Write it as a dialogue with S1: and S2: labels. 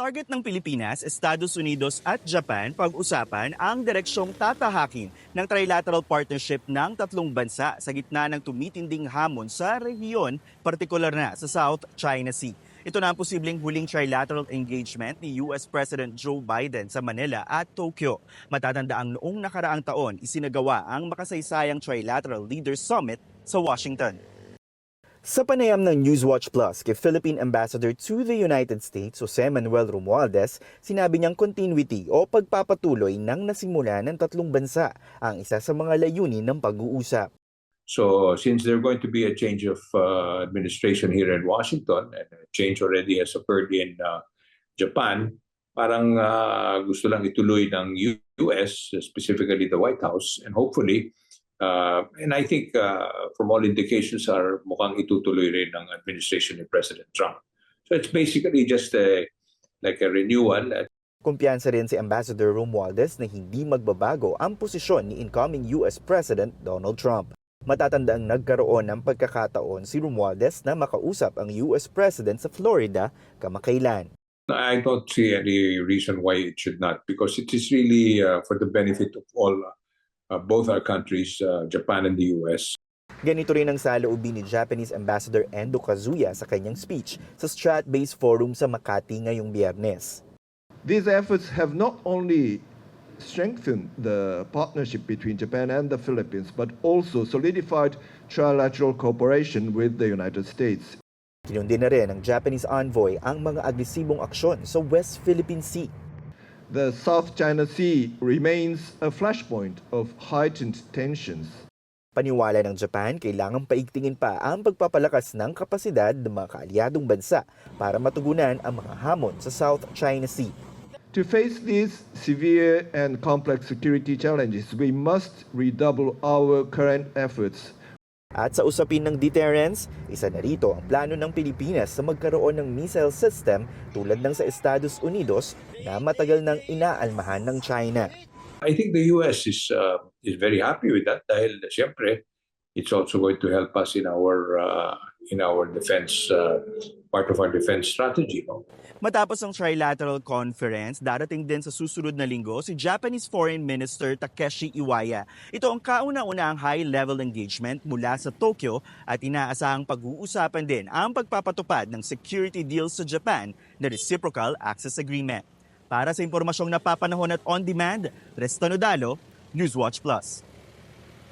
S1: Target ng Pilipinas, Estados Unidos at Japan pag-usapan ang direksyong tatahakin ng trilateral partnership ng tatlong bansa sa gitna ng tumitinding hamon sa rehiyon, partikular na sa South China Sea. Ito na ang posibleng huling trilateral engagement ni US President Joe Biden sa Manila at Tokyo. Matatandaang noong nakaraang taon, isinagawa ang makasaysayang Trilateral Leaders Summit sa Washington. Sa panayam ng Newswatch Plus kay Philippine Ambassador to the United States, Jose Manuel Romualdez, sinabi niyang continuity o pagpapatuloy ng nasimula ng tatlong bansa ang isa sa mga layunin ng pag-uusap.
S2: So since there's going to be a change of uh, administration here in Washington, and a change already has occurred in uh, Japan, parang uh, gusto lang ituloy ng US, specifically the White House, and hopefully, uh, and I think uh, from all indications are mukhang itutuloy rin ng administration ni President Trump. So it's basically just a, like a renewal
S1: Kumpiyansa rin si Ambassador Romualdez na hindi magbabago ang posisyon ni incoming US President Donald Trump. Matatandaang nagkaroon ng pagkakataon si Romualdez na makausap ang US President sa Florida kamakailan.
S2: I don't see any reason why it should not, because it is really uh, for the benefit of all, uh, both our countries, uh, Japan and the US.
S1: Ganito rin ang saloobin ni Japanese Ambassador Endo Kazuya sa kanyang speech sa Strat-based forum sa Makati ngayong biyernes.
S3: These efforts have not only strengthened the partnership between Japan and the Philippines, but also solidified trilateral cooperation with the United States.
S1: Kinundi na rin ng Japanese envoy ang mga agresibong aksyon sa West Philippine Sea.
S3: The South China Sea remains a flashpoint of heightened tensions.
S1: Paniwala ng Japan, kailangang paigtingin pa ang pagpapalakas ng kapasidad ng mga kaalyadong bansa para matugunan ang mga hamon sa South China Sea.
S3: To face these severe and complex security challenges, we must redouble our current efforts
S1: At sa usapin ng deterrence, isa na rito ang plano ng Pilipinas na magkaroon ng missile system tulad ng sa Estados Unidos na matagal nang inaalmahan ng China.
S2: I think the US is uh, is very happy with that dahil siyempre it's also going to help us in our uh, in our defense uh, part of our defense strategy. No?
S1: Matapos ang trilateral conference, darating din sa susunod na linggo si Japanese Foreign Minister Takeshi Iwaya. Ito ang kauna-unahang high-level engagement mula sa Tokyo at inaasahang pag-uusapan din ang pagpapatupad ng security deals sa Japan na Reciprocal Access Agreement. Para sa impormasyong napapanahon at on-demand, Resto Nodalo, Newswatch Plus.